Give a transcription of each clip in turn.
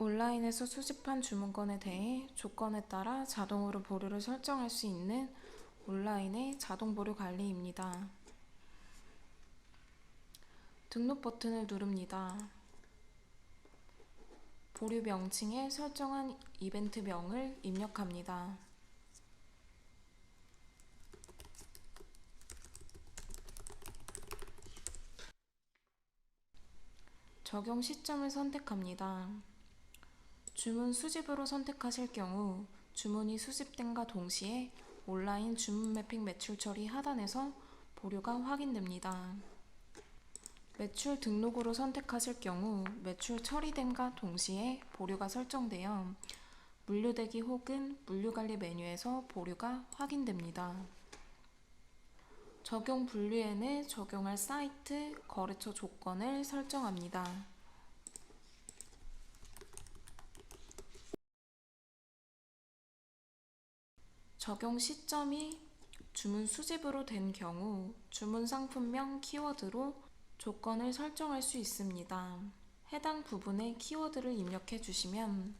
온라인에서 수집한 주문건에 대해 조건에 따라 자동으로 보류를 설정할 수 있는 온라인의 자동 보류 관리입니다. 등록 버튼을 누릅니다. 보류 명칭에 설정한 이벤트명을 입력합니다. 적용 시점을 선택합니다. 주문 수집으로 선택하실 경우 주문이 수집된과 동시에 온라인 주문 매핑 매출 처리 하단에서 보류가 확인됩니다. 매출 등록으로 선택하실 경우 매출 처리됨과 동시에 보류가 설정되어 물류대기 혹은 물류관리 메뉴에서 보류가 확인됩니다. 적용 분류에는 적용할 사이트, 거래처 조건을 설정합니다. 적용 시점이 주문 수집으로 된 경우 주문 상품명 키워드로 조건을 설정할 수 있습니다. 해당 부분에 키워드를 입력해 주시면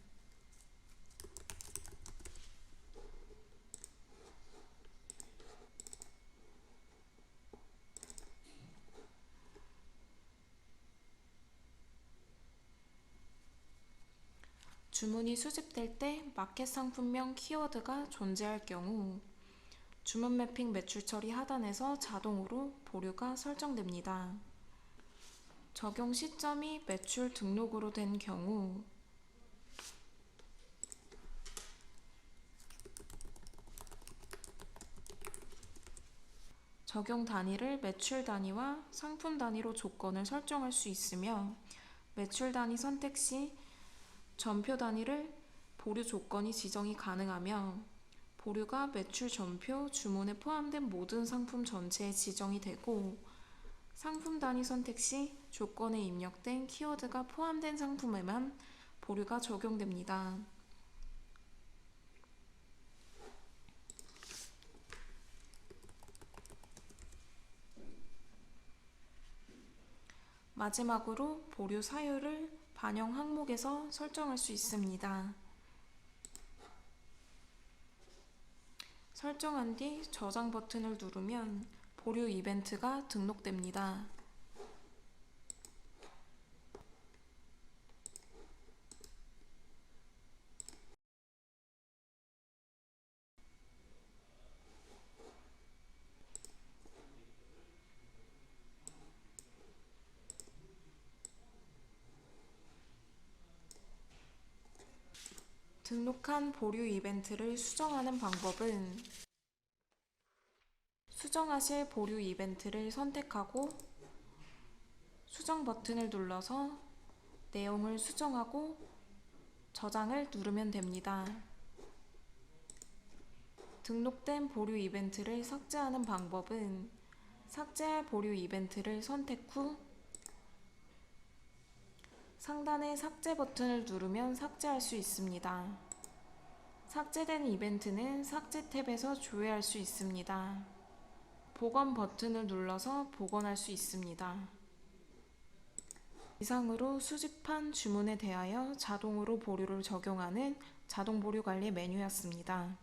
주문이 수집될 때 마켓 상품명 키워드가 존재할 경우 주문 매핑 매출 처리 하단에서 자동으로 보류가 설정됩니다. 적용 시점이 매출 등록으로 된 경우 적용 단위를 매출 단위와 상품 단위로 조건을 설정할 수 있으며 매출 단위 선택 시 전표 단위를 보류 조건이 지정이 가능하며 보류가 매출 전표 주문에 포함된 모든 상품 전체에 지정이 되고 상품 단위 선택 시 조건에 입력된 키워드가 포함된 상품에만 보류가 적용됩니다. 마지막으로 보류 사유를 반영 항목에서 설정할 수 있습니다. 설정한 뒤 저장 버튼을 누르면 보류 이벤트가 등록됩니다. 등록한 보류 이벤트를 수정하는 방법은 수정하실 보류 이벤트를 선택하고 수정 버튼을 눌러서 내용을 수정하고 저장을 누르면 됩니다. 등록된 보류 이벤트를 삭제하는 방법은 삭제할 보류 이벤트를 선택 후 상단의 삭제 버튼을 누르면 삭제할 수 있습니다. 삭제된 이벤트는 삭제 탭에서 조회할 수 있습니다. 복원 버튼을 눌러서 복원할 수 있습니다. 이상으로 수집한 주문에 대하여 자동으로 보류를 적용하는 자동 보류 관리 메뉴였습니다.